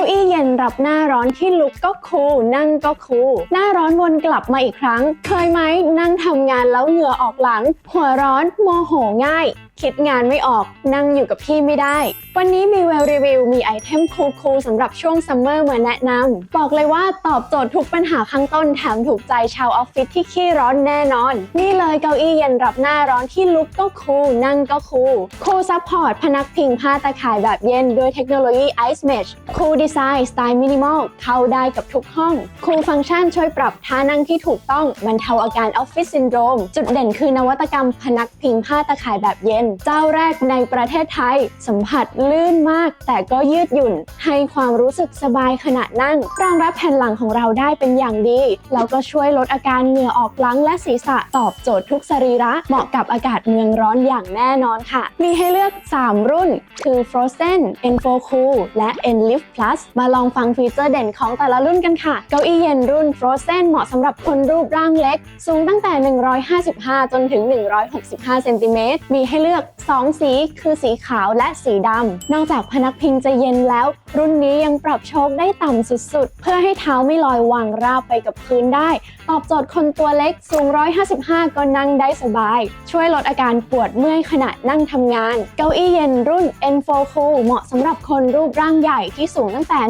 าอี้เย็นรับหน้าร้อนที่ลุกก็คูลนั่งก็คูลหน้าร้อนวนกลับมาอีกครั้ง เคยไหมนั่งทำงานแล้วเหงื่อออกหลัง หัวร้อนโมโหง่าย คิดงานไม่ออกนั่งอยู่กับที่ไม่ได้ วันนี้มีเวลรีวิวมีไอเทมคูลๆสำหรับช่วงซัมเมอร์มาแนะนำบอกเลยว่าตอบโจทย์ทุกปัญหาข้างต้นแถมถูกใจชาวออฟฟิศที่ขี้ร้อนแน่นอน นี่เลยเก้าอี้เย็นรับหน้าร้อนที่ลุกก็คูลนั่งก็คูลคูลซัพพอร์ตพนักพิงผ้าตะข่ายแบบเย็นด้วยเทคโนโลยี Ice Mesh คูลดีไซน์สไตล์มินิมอลเข้าได้กับทุกห้อง คูลฟังก์ชันช่วยปรับท่านั่งที่ถูกต้องบรรเทาอาการออฟฟิศซินโดรม จุดเด่นคือนวัตกรรมพนักพิงผ้าตะข่ายแบบเย็น เจ้าแรกในประเทศไทย สัมผัสลื่นมาก แต่ก็ยืดหยุ่น ให้ความรู้สึกสบายขณะนั่ง รองรับแผ่นหลังของเราได้เป็นอย่างดี แล้วก็ช่วยลดอาการเหงื่อออกหลังและศีรษะตอบโจทย์ทุกสรีระ เหมาะกับอากาศเมืองร้อนอย่างแน่นอนค่ะ มีให้เลือก 3 รุ่น คือ Frozen N4 Cool และ N-Lift Plus มาลองฟังฟีเจอร์เด่นของแต่ละรุ่นกันค่ะ เก้าอี้เย็นรุ่น Frozen เหมาะสำหรับคนรูปร่างเล็ก สูงตั้งแต่ 155 จนถึง 165 เซนติเมตร มีให้เลือก 2 สี คือสีขาวและสีดำ นอกจากพนักพิงจะเย็นแล้ว รุ่นนี้ยังปรับโชคได้ต่ำสุดๆ เพื่อให้เท้าไม่ลอยวางราบไปกับพื้นได้ ตอบโจทย์คนตัวเล็กสูง 155 ก็นั่งได้สบาย ช่วยลดอาการปวดเมื่อยขณะนั่งทำงาน เก้าอี้เย็นรุ่น N4 Cool เหมาะสำหรับคนรูปร่างใหญ่ที่สูงตั้งแต่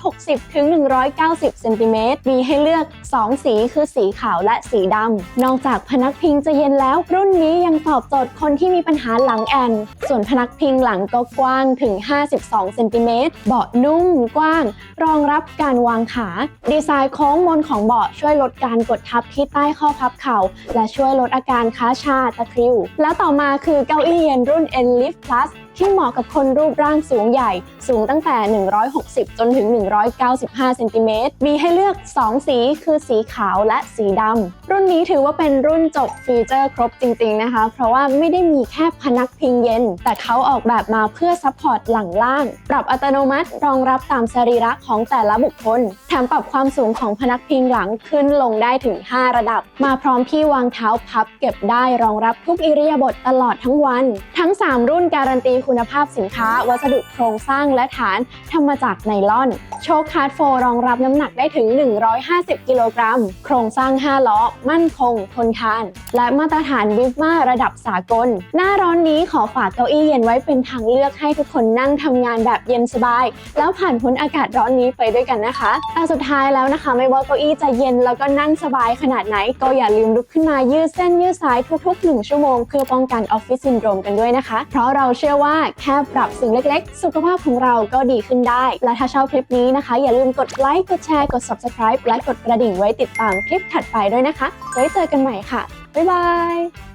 160 ถึง 190 เซนติเมตร มีให้เลือก 2 สีคือสีขาวและสีดำ นอกจากพนักพิงจะเย็นแล้ว รุ่นนี้ยังตอบโจทย์คนที่มีปัญหาหลังแอน ส่วนพนักพิงหลังก็กว้างถึง 52 เซนติเมตร เบาะนุ่มกว้าง รองรับการวางขา ดีไซน์โค้งมนของเบาะช่วยลดการกดทับที่ใต้ข้อพับเข่า และช่วยลดอาการค้าชาตะคริว แล้วต่อมาคือเก้าอี้เย็นรุ่น N Lift Plus ที่เหมาะกับคนรูปร่างสูงใหญ่ สูงตั้งแต่ 160 จนถึง 195เซนติเมตรมีให้เลือก 2 สีคือสีขาวและสีดำรุ่นนี้ถือว่าเป็นรุ่นจบฟีเจอร์ครบจริงๆนะคะ เพราะว่าไม่ได้มีแค่พนักพิงเย็น แต่เขาออกแบบมาเพื่อซัพพอร์ตหลังล่าง ปรับอัตโนมัติรองรับตามสรีระของแต่ละบุคคล แถมปรับความสูงของพนักพิงหลังขึ้นลงได้ถึง 5 ระดับ มาพร้อมที่วางเท้าพับเก็บได้รองรับทุกอิริยาบถตลอดทั้งวัน ทั้ง 3 รุ่นการันตีคุณภาพสินค้า วัสดุโครงสร้างและฐานทำมาจากไนลอน โชคคาร์ดโฟรองรับน้ำหนักได้ถึง 150 กิโลกรัม โครงสร้าง 5 ล้อ มั่นคง ทนทาน และมาตรฐานบิฟมาระดับสากล หน้าร้อนนี้ขอฝากเก้าอี้เย็นไว้เป็นทางเลือกให้ทุกคนนั่งทำงานแบบเย็นสบาย แล้วผ่านพ้นอากาศร้อนนี้ไปด้วยกันนะคะแต่สุดท้ายแล้วนะคะ ไม่ว่าเก้าอี้จะเย็นแล้วก็นั่งสบายขนาดไหน ก็อย่าลืมลุกขึ้นมายืดเส้นยืดสายทุกๆ1ชั่วโมงเพื่อป้องกันออฟฟิศซินโดรมกันด้วยนะคะ เพราะเราเชื่อว่าว่าแค่ปรับสิ่งเล็กๆ สุขภาพของเราก็ดีขึ้นได้ และถ้าชอบคลิปนี้นะคะ อย่าลืมกดไลค์ กดแชร์ กด subscribe และกดกระดิ่งไว้ติดตามคลิปถัดไปด้วยนะคะ ไว้เจอกันใหม่ค่ะ บ๊ายบาย